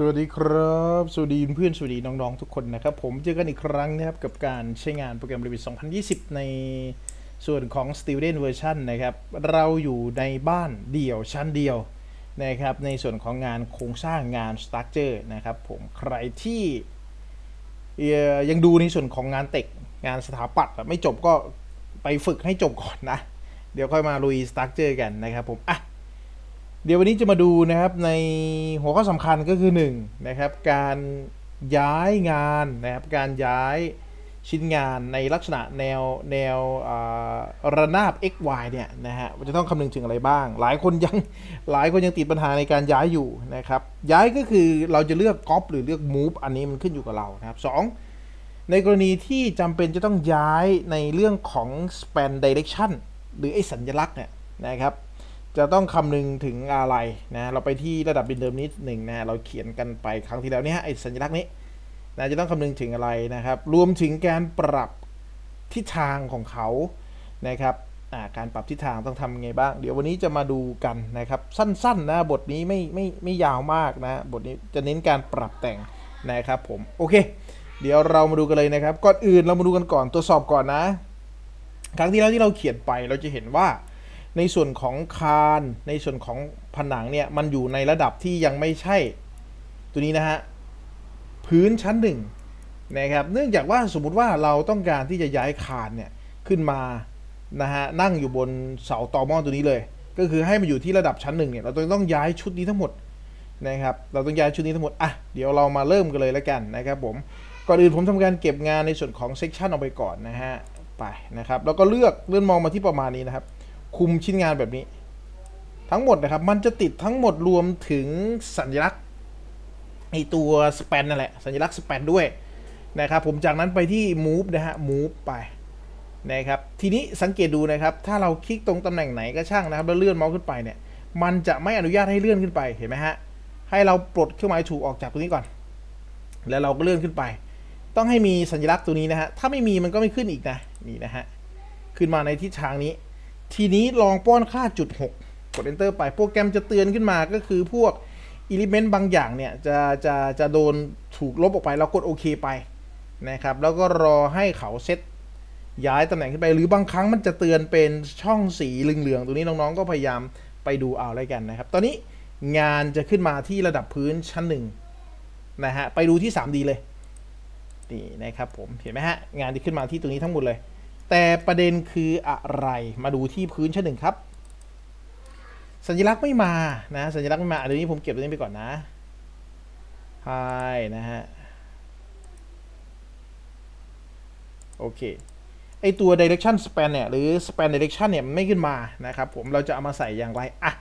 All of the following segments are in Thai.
สวัสดีครับ สวัสดีเพื่อน สวัสดีน้อง ๆ ทุกคนนะครับ ผมเจอกันอีกครั้งนะครับ กับการใช้งานโปรแกรม Revit 2020 ในส่วนของ Student Version นะครับ เราอยู่ในบ้านเดี่ยวชั้นเดียวนะครับ ในส่วนของงานโครงสร้างงาน Structure นะครับผมใครที่ยังดูในส่วนของงานเต็กงานสถาปัตย์ไม่จบก็ไปฝึกให้จบก่อนนะ เดี๋ยวค่อยมาลุย Structure กันนะครับผมอะ เดี๋ยววันนี้จะมาดูนะครับในหัวข้อสำคัญก็คือ1นะครับการย้ายงานนะครับการย้ายชิ้นงานในลักษณะแนวแนวระนาบ x y เนี่ยนะฮะจะต้องคำนึงถึงอะไรบ้าง หลายคนยังหลายคนยังติดปัญหาในการย้ายอยู่นะครับย้ายก็คือเราจะเลือก cop หรือเลือก move อันนี้มันขึ้นอยู่กับเรานะครับสองในกรณีที่จำเป็นจะต้องย้ายในเรื่องของ span direction หรือไอ้สัญลักษณ์เนี่ยนะครับ จะต้องคำนึงถึงอะไรนะเราไปที่ระดับดินเดิมนิดหนึ่งนะเราเขียนกันไปครั้งที่แล้วเนี่ยไอ้สัญลักษณ์นี้นะจะต้องคำนึงถึงอะไรนะครับ รวมถึงการปรับทิศทางของเขานะครับการปรับทิศทางต้องทำยังไงบ้าง เดี๋ยววันนี้จะมาดูกันนะครับ สั้นๆนะบทนี้ไม่ไม่ไม่ยาวมากนะบทนี้จะเน้นการปรับแต่งนะครับผมโอเค เดี๋ยวเรามาดูกันเลยนะครับก่อนอื่นเรามาดูกันก่อนตรวจสอบก่อนนะ ครั้งที่แล้วที่เราเขียนไปเราจะเห็นว่า ในส่วนของคานในส่วนของผนังเนี่ยมันอยู่ในระดับที่ยังไม่ใช่ตัวนี้นะฮะพื้นชั้นหนึ่งนะครับเนื่องจากว่าสมมุติว่าเราต้องการที่จะย้ายคานเนี่ยขึ้นมานะฮะนั่งอยู่บนเสาตอหม้อตัวนี้เลย ก็คือให้มันอยู่ที่ระดับชั้นหนึ่งเนี่ยเราต้องย้ายชุดนี้ทั้งหมดนะครับเราต้องย้ายชุดนี้ทั้งหมดอะเดี๋ยวเรามาเริ่มกันเลยแล้วกันนะครับผมก่อนอื่นผมทำการเก็บงานในส่วนของเซกชันออกไปก่อนนะฮะไปนะครับแล้วก็เลือกเลื่อนมองมาที่ประมาณนี้นะครับ คุมชิ้นงานแบบนี้ ทั้งหมดนะครับ มันจะติดทั้งหมดรวมถึงสัญลักษณ์ไอตัวสเปนนั่นแหละ สัญลักษณ์สเปนด้วยนะครับ ผมจากนั้นไปที่ move นะฮะ move ไปนะครับ ทีนี้สังเกตดูนะครับ ถ้าเราคลิกตรงตำแหน่งไหนก็ช่างนะครับ แล้วเลื่อนเมาส์ขึ้นไปเนี่ย มันจะไม่อนุญาตให้เลื่อนขึ้นไป เห็นไหมฮะ ให้เราปลดเครื่องหมายถูกออกจากตรงนี้ก่อน แล้วเราก็เลื่อนขึ้นไป ต้องให้มีสัญลักษณ์ตัวนี้นะฮะ ถ้าไม่มีมันก็ไม่ขึ้นอีกนะ นี่นะฮะ ขึ้นมาในทิศทางนี้ ทีนี้ลองป้อนค่าจุด 6 กด enter ไปโปรแกรมจะเตือนขึ้นมาก็คือพวกอิเลเมนต์บางอย่างเนี่ย จะจะจะโดนถูกลบออกไปเรากดโอเคไปนะครับ แล้วก็รอให้เขาเซตย้ายตำแหน่งขึ้นไป หรือบางครั้งมันจะเตือนเป็นช่องสีเหลืองๆ ตัวนี้น้องๆ ก็พยายามไปดูเอาแล้วกันนะครับ ตอนนี้งานจะขึ้นมาที่ระดับพื้นชั้นหนึ่งนะฮะ ไปดูที่ 3D เลย นี่นะครับผม เห็นไหมฮะ งานที่ขึ้นมาที่ตรงนี้ทั้งหมดเลย แต่ประเด็นคืออะไรมาดูที่พื้นชั้นหนึ่งครับ สัญลักษณ์ไม่มานะ สัญลักษณ์ไม่มาเดี๋ยวนี้ผมเก็บตัวนี้ไปก่อนนะไฮนะฮะโอเคไอตัว direction span เนี่ยหรือ span direction เนี่ยมันไม่ขึ้นมานะครับผมเราจะเอามาใส่อย่างไรอะ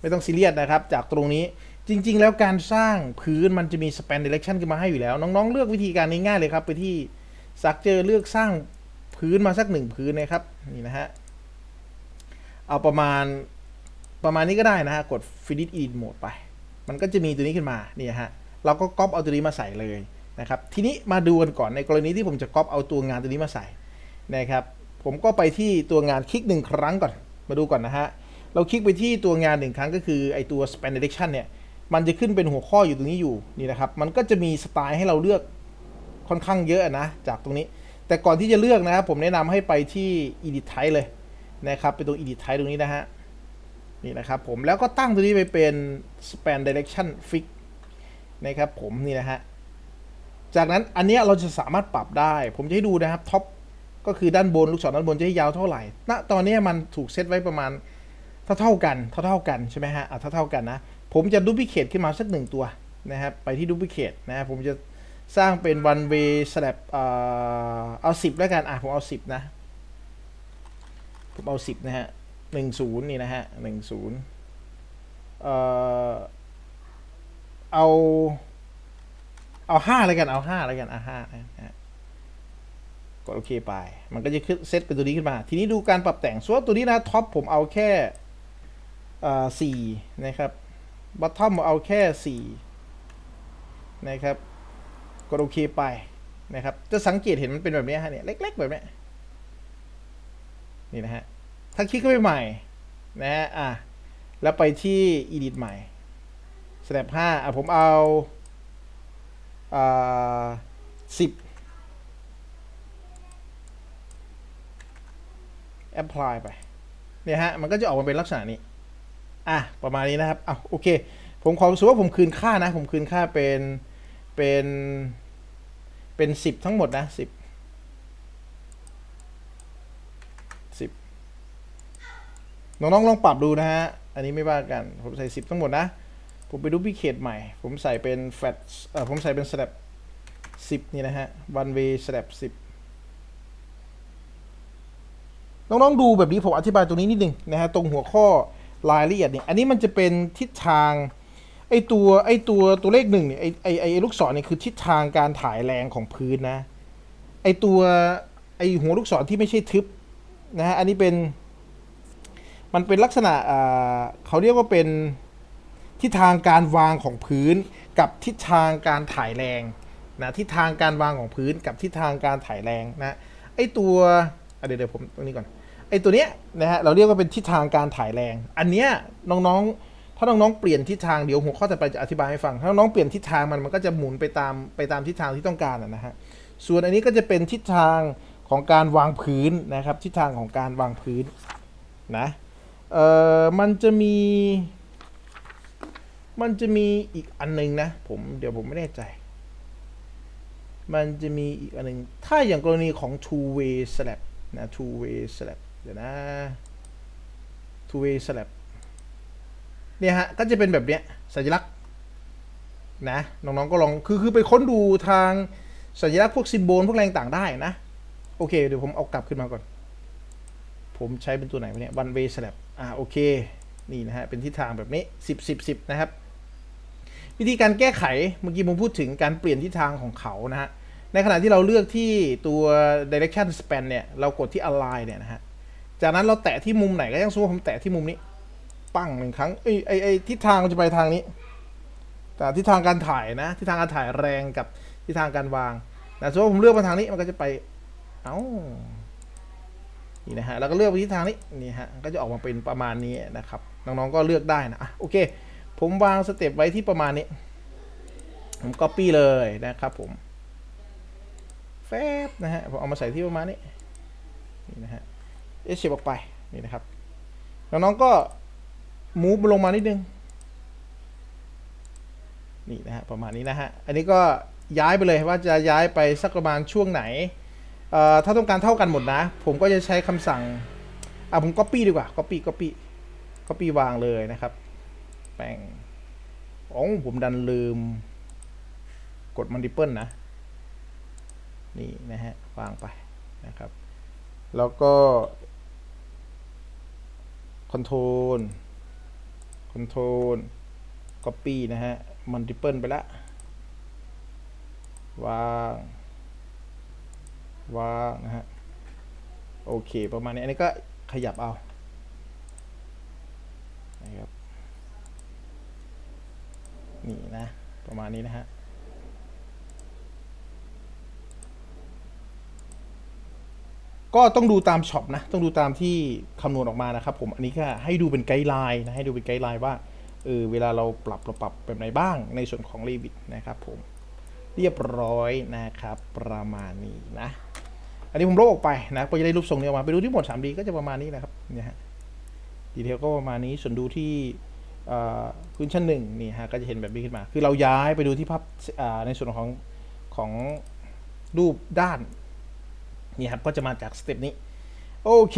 ไม่ต้องซีเรียสนะครับ จากตรงนี้จริง ๆ แล้วการสร้างพื้นมันจะมี span direction ขึ้นมาให้อยู่แล้ว น้อง ๆ เลือกวิธีการง่ายๆเลยครับ ไปที่ structure เลือกสร้าง พื้นมาสักหนึ่งพื้นนะครับนี่นะฮะเอาประมาณประมาณนี้ก็ได้นะฮะกด Finish Edit Mode ไป มันก็จะมีตัวนี้ขึ้นมานี่ฮะเราก็ก๊อปเอาตัวนี้มาใส่เลยนะครับทีนี้มาดูกันก่อนในกรณีที่ผมจะก๊อปเอาตัวงานตัวนี้มาใส่นะครับผมก็ไปที่ตัวงานคลิกหนึ่งครั้งก่อนมาดูก่อนนะฮะเราคลิกไปที่ตัวงานหนึ่งครั้งก็คือไอตัว Span Direction เนี่ยมันจะขึ้นเป็นหัวข้ออยู่ตรงนี้อยู่นี่นะครับ มันก็จะมีสไตล์ให้เราเลือกค่อนข้างเยอะนะ จากตรงนี้ แต่ก่อนที่จะเลือกนะครับผมแนะนำให้ไปที่ edit type เลยนะครับไปตรง edit type ตรงนี้นะฮะนี่นะครับผมแล้วก็ตั้งตัวนี้ไปเป็น span direction fix นะครับผมนี่นะฮะจากนั้นอันเนี้ยเราจะสามารถปรับได้ ผมจะให้ดูนะครับท็อปก็คือด้านบนลูกศรด้านบนจะให้ยาวเท่าไหร่ณตอนนี้มันถูกเซตไว้ประมาณเท่าเท่ากันเท่าเท่ากันใช่ไหมฮะอะเท่าเท่ากันนะ ผมจะดูพิเคทขึ้นมาสักหนึ่งตัวนะครับไปที่ดูพิเคทนะผมจะ สร้างเป็น one way slab เอาสิบแล้วกัน อะ ผมเอาสิบนะ ผมเอาสิบนะฮะหนึ่งศูนย์นี่นะฮะหนึ่งศูนย์เอา เอาห้าแล้วกัน เอาห้าแล้วกันอะห้านะฮะกดโอเคไป มันก็จะขึ้นเซตเป็นตัวนี้ขึ้นมา ทีนี้ดูการปรับแต่งส่วนตัวนี้นะท็อปผมเอาแค่สี่นะครับบัตทอมเอาแค่สี่นะครับ กดโอเคไปนะครับ จะสังเกตเห็นมันเป็นแบบนี้ฮะเนี่ยเล็ก ๆ แบบนี้นี่นะฮะถ้าคลิกเข้าไปใหม่นะฮะอะแล้วไปที่ edit ใหม่ step 5อะผมเอาอ่าสิบ apply ไปเนี่ยฮะมันก็จะออกมาเป็นลักษณะนี้อะประมาณนี้นะครับอะโอเค ผมขอสมมติว่าผมคืนค่านะ ผมคืนค่าเป็น เป็นเป็นสิบทั้งหมดนะสิบสิบน้องๆลองปรับดูนะฮะ อันนี้ไม่ว่ากัน ผมใส่สิบทั้งหมดนะ ผมไปดูพิเคทใหม่ ผมใส่เป็นแฟตเอ่อผมใส่เป็น slab สิบนี่นะฮะ one way slab สิบน้องๆดูแบบนี้ผมอธิบายตรงนี้นิดนึงนะฮะ ตรงหัวข้อรายละเอียดเนี่ย อันนี้มันจะเป็นทิศทาง ไอตัวไอตัวตัวเลขหนึ่งเนี่ยไอไอไอลูกศรเนี่ยคือทิศทางการถ่ายแรงของพื้นนะ ไอตัวไอหัวลูกศรที่ไม่ใช่ทึบนะฮะอันนี้เป็น มันเป็นลักษณะอ่าเขาเรียกว่าเป็นทิศทางการวางของพื้น กับทิศทางการถ่ายแรงนะทิศทางการวางของพื้น กับทิศทางการถ่ายแรงนะไอตัวเดี๋ยวเดี๋ยวผมตรงนี้ก่อนไอตัวเนี้ยนะฮะเราเรียกว่าเป็นทิศทางการถ่ายแรง อันเนี้ยน้องๆ ถ้าน้องๆเปลี่ยนทิศทางเดี๋ยวหัวข้อต่อไปจะอธิบายให้ฟัง ถ้าน้องๆเปลี่ยนทิศทางมันมันก็จะหมุนไปตามไปตามทิศทางที่ต้องการนะฮะ ส่วนอันนี้ก็จะเป็นทิศทางของการวางพื้นนะครับ ทิศทางของการวางพื้นนะเอ่อมันจะมี มันจะมีอีกอันหนึงนะผมเดี๋ยวผมไม่แน่ใจ มันจะมีอีกอันหนึง ถ้าอย่างกรณีของ two way slab นะ two way slab เดี๋ยวนะ two way slab เนี่ยฮะก็จะเป็นแบบเนี้ยสัญลักษณ์นะน้องๆก็ลองคือคือไปค้นดูทางสัญลักษณ์พวกซิมโบลพวกอะไรต่างได้นะ โอเค เดี๋ยวผมเอากลับขึ้นมาก่อน ผมใช้เป็นตัวไหนวะเนี่ย one way slab อ่าโอเค นี่นะฮะ เป็นทิศทางแบบนี้ 10 10 10 นะครับ วิธีการแก้ไขเมื่อกี้ผมพูดถึงการเปลี่ยนทิศทางของเขานะฮะ ในขณะที่เราเลือกที่ตัว direction span เนี่ย เรากดที่ align เนี่ยนะฮะ จากนั้นเราแตะที่มุมไหนก็ยังสมมผมแตะที่มุมนี้ ปั้งหนึ่งครั้งไอ้ไอ้ไอ้ทิศทางมันจะไปทางนี้ แต่ทิศทางการถ่ายนะทิศทางการถ่ายแรงกับทิศทางการวางนะสมมติว่าผมเลือกมาทางนี้มันก็จะไป เอ้านี่นะฮะแล้วก็เลือกไปทิศทางนี้นี่ฮะก็จะออกมาเป็นประมาณนี้นะครับน้องๆก็เลือกได้นะอะโอเค ผมวางสเต็ปไว้ที่ประมาณนี้ ผม copy เลยนะครับผมแฟบนะฮะผมเอามาใส่ที่ประมาณนี้นี่นะฮะเอชเชฟออกไปนี่นะครับน้องๆก็ มูฟลงมานิดนึง นี่นะฮะประมาณนี้นะฮะ อันนี้ก็ย้ายไปเลยว่าจะย้ายไปสักประมาณช่วงไหนเออถ้าต้องการเท่ากันหมดนะ ผมก็จะใช้คำสั่ง อะผม copy ดีกว่า copy copy copy วางเลยนะครับ แป้งอ๋อผมดันลืม กด multiple นะ นี่นะฮะ วางไปนะครับ แล้วก็ control control copy นะฮะ multiple ไปละ วาง วางนะฮะ โอเค ประมาณนี้ อันนี้ก็ขยับเอา นะครับ นี่นะ ประมาณนี้นะฮะ ก็ต้องดูตามช็อปนะ ต้องดูตามที่คำนวณออกมานะครับ ผมอันนี้ก็ให้ดูเป็นไกด์ไลน์นะให้ดูเป็นไกด์ไลน์ว่าเออเวลาเราปรับเราปรับแบบไหนบ้างในส่วนของ r e v i t นะครับผมเรียบร้อยนะครับประมาณนี้นะ อันนี้ผมลบออกไปนะก็จะได้รูปทรงนี้ออกมาไปดูที่หมด 3D ก็จะประมาณนี้นะครับเนี่ยฮะดีเทลก็ประมาณนี้ส่วนดูที่อ่อพื้นชั้นหนึ่งนี่ฮะก็จะเห็นแบบนี้ขึ้นมา คือเราย้ายไปดูที่ภาพอ่าในส่วนของของรูปด้าน นี่ครับก็จะมาจากสเต็ปนี้โอเค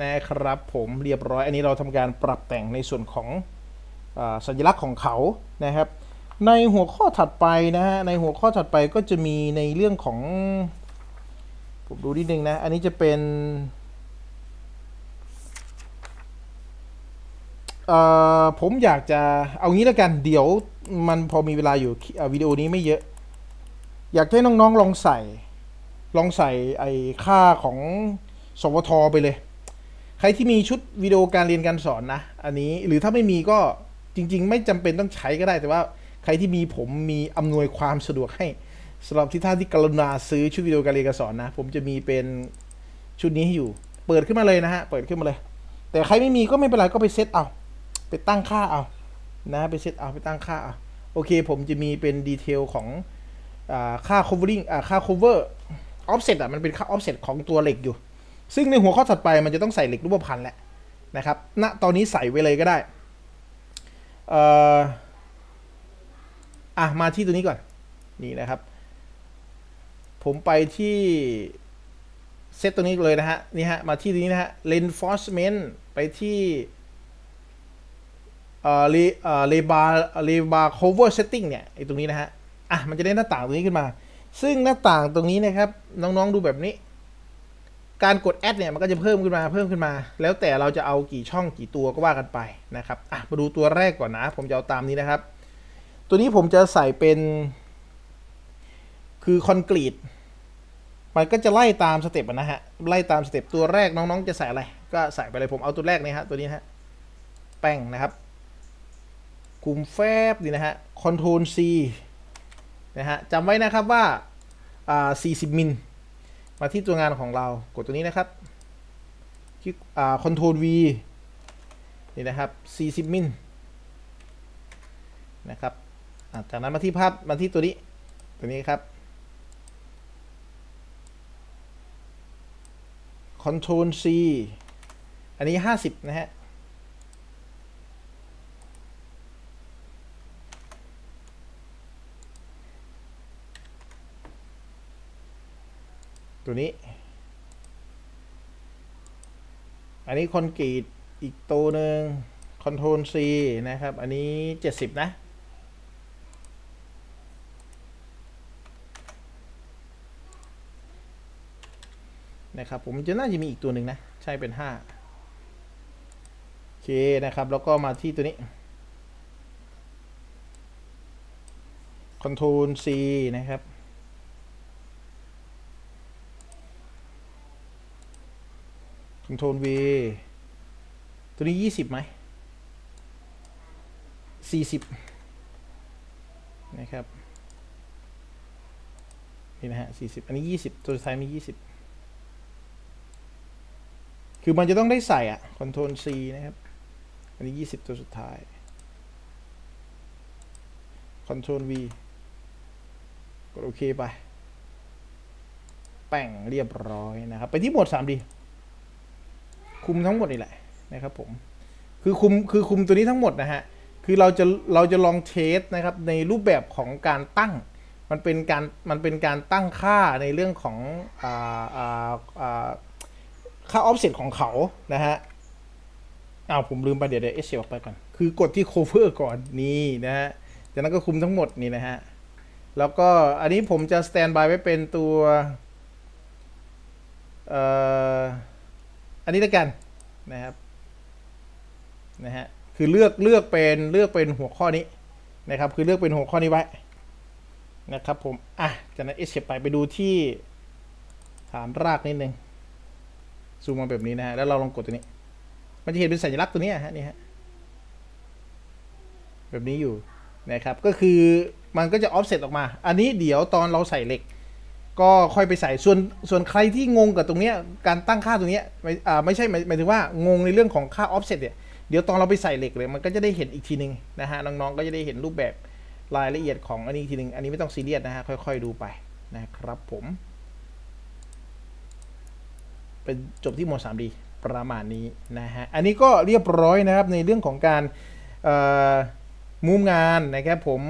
นะครับผมเรียบร้อย อันนี้เราทำการปรับแต่งในส่วนของอสัญลักษณ์ของเขานะครับ ในหัวข้อถัดไปนะฮะในหัวข้อถัดไปก็จะมีในเรื่องของผมดูนิดนึงนะ อันนี้จะเป็นผมอยากจะเอางี้แล้วกันเดี๋ยวมันพอมีเวลาอยู่วิดีโอนี้ไม่เยอะ อยากให้น้องๆลองใส่ ลองใส่ไอ้ค่าของสวทไปเลย ใครที่มีชุดวิดีโอการเรียนการสอนนะ อันนี้หรือถ้าไม่มีก็จริง ๆ ไม่จำเป็นต้องใช้ก็ได้แต่ว่าใครที่มีผมมีอำนวยความสะดวกให้สำหรับที่ท่านที่กรุณาซื้อชุดวิดีโอการเรียนการสอนนะ ผมจะมีเป็นชุดนี้ให้อยู่ เปิดขึ้นมาเลยนะฮะ เปิดขึ้นมาเลย แต่ใครไม่มีก็ไม่เป็นไรก็ไปเซตเอา ไปตั้งค่าเอานะไปเซตเอาไปตั้งค่าเอาโอเค ผมจะมีเป็นดีเทลของอค่า covering ค่า cover อ่าค่า cover offset อะมันเป็นค่า offset ของตัวเหล็กอยู่ ซึ่งในหัวข้อถัดไปมันจะต้องใส่เหล็กรูปพันธ์แหละนะครับณตอนนี้ใส่ไว้เลยก็ได้เอ่ออะมาที่ตัวนี้ก่อนนี่นะครับ ผมไปที่เซตตัวนี้เลยนะฮะนี่ฮะมาที่ตัวนี้นะฮะ reinforcement ไปที่เอ่อ re เอ่อ rebar rebar cover setting เนี่ยไอ้ตรงนี้นะฮะอะมันจะได้หน้าต่างตรงนี้ขึ้นมา ซึ่งหน้าต่างตรงนี้นะครับ น้องๆดูแบบนี้ การกดแอดเนี่ยมันก็จะเพิ่มขึ้นมาเพิ่มขึ้นมา แล้วแต่เราจะเอากี่ช่องกี่ตัวก็ว่ากันไปนะครับอะมาดูตัวแรกก่อนนะ ผมจะเอาตามนี้นะครับ ตัวนี้ผมจะใส่เป็น คือคอนกรีตมันก็จะไล่ตามสเต็ปนะฮะไล่ตามสเต็ปตัวแรกน้องๆ จะใส่อะไร ก็ใส่ไปเลยผมเอาตัวแรกนี่ฮะตัวนี้ฮะแป้งนะครับคุมแฟบนี่นะฮะคอนโทรล C นะฮะจำไว้นะครับว่า 40 มิล มาที่ตัวงานของเรา กดตัวนี้นะครับ คลิกคอนโทรล V นี่นะครับ 40 มิล นะครับ จากนั้นมาที่ภาพมาที่ตัวนี้ ตัวนี้ครับ คอนโทรล C อันนี้ 50 นะฮะ ตัวนี้ อันนี้คอนกรีตอีกตัวหนึ่งคอนโทรล C นะครับ อันนี้ 70 นะนะครับผมจะน่าจะมีอีกตัวหนึ่งนะ ใช่เป็น 5 โอเคนะครับ แล้วก็มาที่ตัวนี้คอนโทรล C นะครับ คอนโทรล V ตัวนี้20ไหม40นะครับ นี่นะฮะ40อันนี้20ตัวสุดท้ายมี20คือมันจะต้องได้ใส่อะคอนโทรล C นะครับ อันนี้ 20 ตัวสุดท้ายคอนโทรล V กดโอเคไป แป้งเรียบร้อยนะครับ ไปที่หมวด 3D คุมทั้งหมดนี่แหละนะครับผมคือคุมคือคุมตัวนี้ทั้งหมดนะฮะคือเราจะเราจะลองเทสนะครับในรูปแบบของการตั้ง มันเป็นการมันเป็นการตั้งค่าในเรื่องของอ่าอ่าอ่าค่าออฟเซ็ตของเขานะฮะอ้าวผมลืมไปเดี๋ยวเดี๋ยวเอชออกไปก่อน คือกดที่ cover ก่อนนี่นะฮะจากนั้นก็คุมทั้งหมดนี่นะฮะแล้วก็อันนี้ผมจะสแตนบายไว้เป็นตัวเอ่อ อันนี้แล้วกันนะครับนะฮะคือเลือกเลือกเป็นเลือกเป็นหัวข้อนี้นะครับคือเลือกเป็นหัวข้อนี้ไว้นะครับผมอะจากนั้นเอชไปไปดูที่ฐานรากนิดนึงซูมมาแบบนี้นะฮะแล้วเราลองกดตัวนี้ มันจะเห็นเป็นสัญลักษณ์ตัวนี้ฮะนี่ฮะแบบนี้อยู่นะครับก็คือมันก็จะออฟเซตออกมา อันนี้เดี๋ยวตอนเราใส่เหล็ก ก็ค่อยไปใส่ส่วนส่วนใครที่งงกับตรงเนี้ยการตั้งค่าตรงเนี้ยไม่อ่าไม่ใช่หมายหมายถึงว่างงในเรื่องของค่า offset เนี่ยเดี๋ยวตอนเราไปใส่เหล็กเลยมันก็จะได้เห็นอีกทีหนึ่งนะฮะน้องๆก็จะได้เห็นรูปแบบรายละเอียดของอันนี้อีกทีหนึ่งอันนี้ไม่ต้องซีเรียสนะฮะค่อยๆดูไปนะครับผมเป็นจบที่โหมด 3D ประมาณนี้นะฮะอันนี้ก็เรียบร้อยนะครับในเรื่องของการมุมงานนะครับผม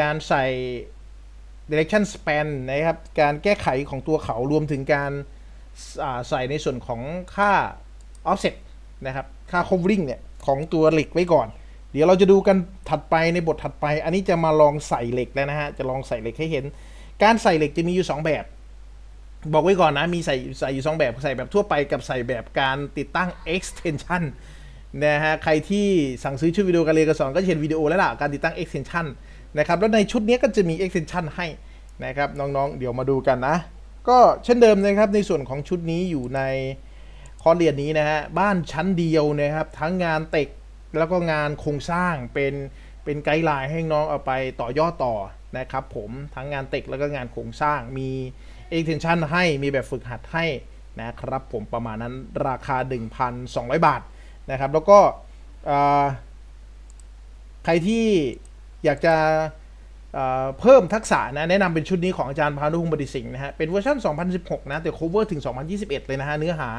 การใส่ direction span นะครับ การแก้ไขของตัวเขารวมถึงการใส่ในส่วนของค่า offset นะครับ ค่า covering เนี่ย ของตัวเหล็กไว้ก่อน เดี๋ยวเราจะดูกันถัดไปในบทถัดไป อันนี้จะมาลองใส่เหล็กแล้วนะฮะ จะลองใส่เหล็กให้เห็น การใส่เหล็กจะมีอยู่ 2 แบบ บอกไว้ก่อนนะ มีใส่ใส่อยู่ 2 แบบ ใส่แบบทั่วไปกับใส่แบบการติดตั้ง extension นะฮะ ใครที่สั่งซื้อชุดวิดีโอการเรียนการสอนก็เห็นวิดีโอแล้วล่ะ การติดตั้ง extension นะครับแล้วในชุดนี้ก็จะมี extension ให้นะครับน้องๆ เดี๋ยวมาดูกันนะ ก็เช่นเดิมนะครับในส่วนของชุดนี้อยู่ในคอร์เรียนนี้นะฮะบ้านชั้นเดียวนะครับทั้งงานเต็กแล้วก็งานโครงสร้างเป็นเป็นไกด์ไลน์ให้น้องเอาไปต่อยอดต่อนะครับผมทั้งงานเต็กแล้วก็งานโครงสร้างมี extension ให้มีแบบฝึกหัดให้นะครับผมประมาณนั้นราคา 1,200 บาทนะครับแล้วก็ใครที่ อยากจะเเพิ่มทักษะนะแนะนำเป็นชุดนี้ของอาจารย์พานุพงศ์บดิสิงห์นะฮะ เป็นเวอร์ชัน2016 นะ แต่ cover ถึง 2021 เลยนะฮะ เนื้อหา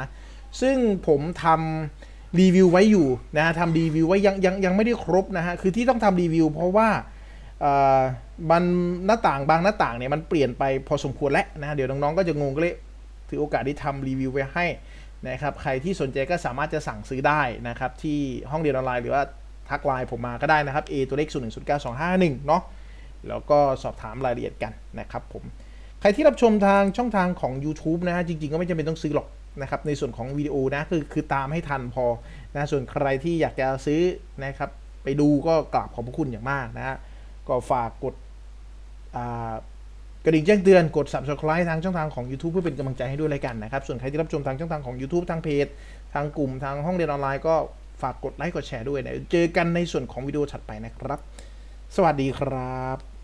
ซึ่งผมทำรีวิวไว้อยู่นะฮะทำรีวิวไว้ยังยังยังไม่ได้ครบนะฮะ คือที่ต้องทำรีวิวเพราะว่ามันหน้าต่างบางหน้าต่างเนี่ยมันเปลี่ยนไปพอสมควรแล้วนะะเดี๋ยวน้องๆก็จะงงก็เลยถือโอกาสที่ทำรีวิวไว้ให้นะครับ ใครที่สนใจก็สามารถจะสั่งซื้อได้นะครับที่ห้องเรียนออนไลน์หรือว่า ทักไลน์ผมมาก็ได้นะครับ A ตัวเลข0 1 0 9 2 5 1เนาะแล้วก็สอบถามรายละเอียดกันนะครับผมใครที่รับชมทางช่องทางของ YouTube นะฮะจริง ๆ ก็ไม่จำเป็นต้องซื้อหรอกนะครับในส่วนของวิดีโอนะคือคือตามให้ทันพอนะส่วนใครที่อยากจะซื้อนะครับไปดูก็กราบขอบพระคุณอย่างมากนะฮะก็ฝากกดกระดิ่งแจ้งเตือนกด subscribe ทางช่องทางของ YouTube เพื่อเป็นกำลังใจให้ด้วยรายกันนะครับ ส่วนใครที่รับชมทางช่องทางของ YouTube ทางเพจ ทางกลุ่มทางห้องเรียนออนไลน์ก็ ฝากกดไลค์กดแชร์ด้วยนะเจอกันในส่วนของวิดีโอถัดไปนะครับ สวัสดีครับ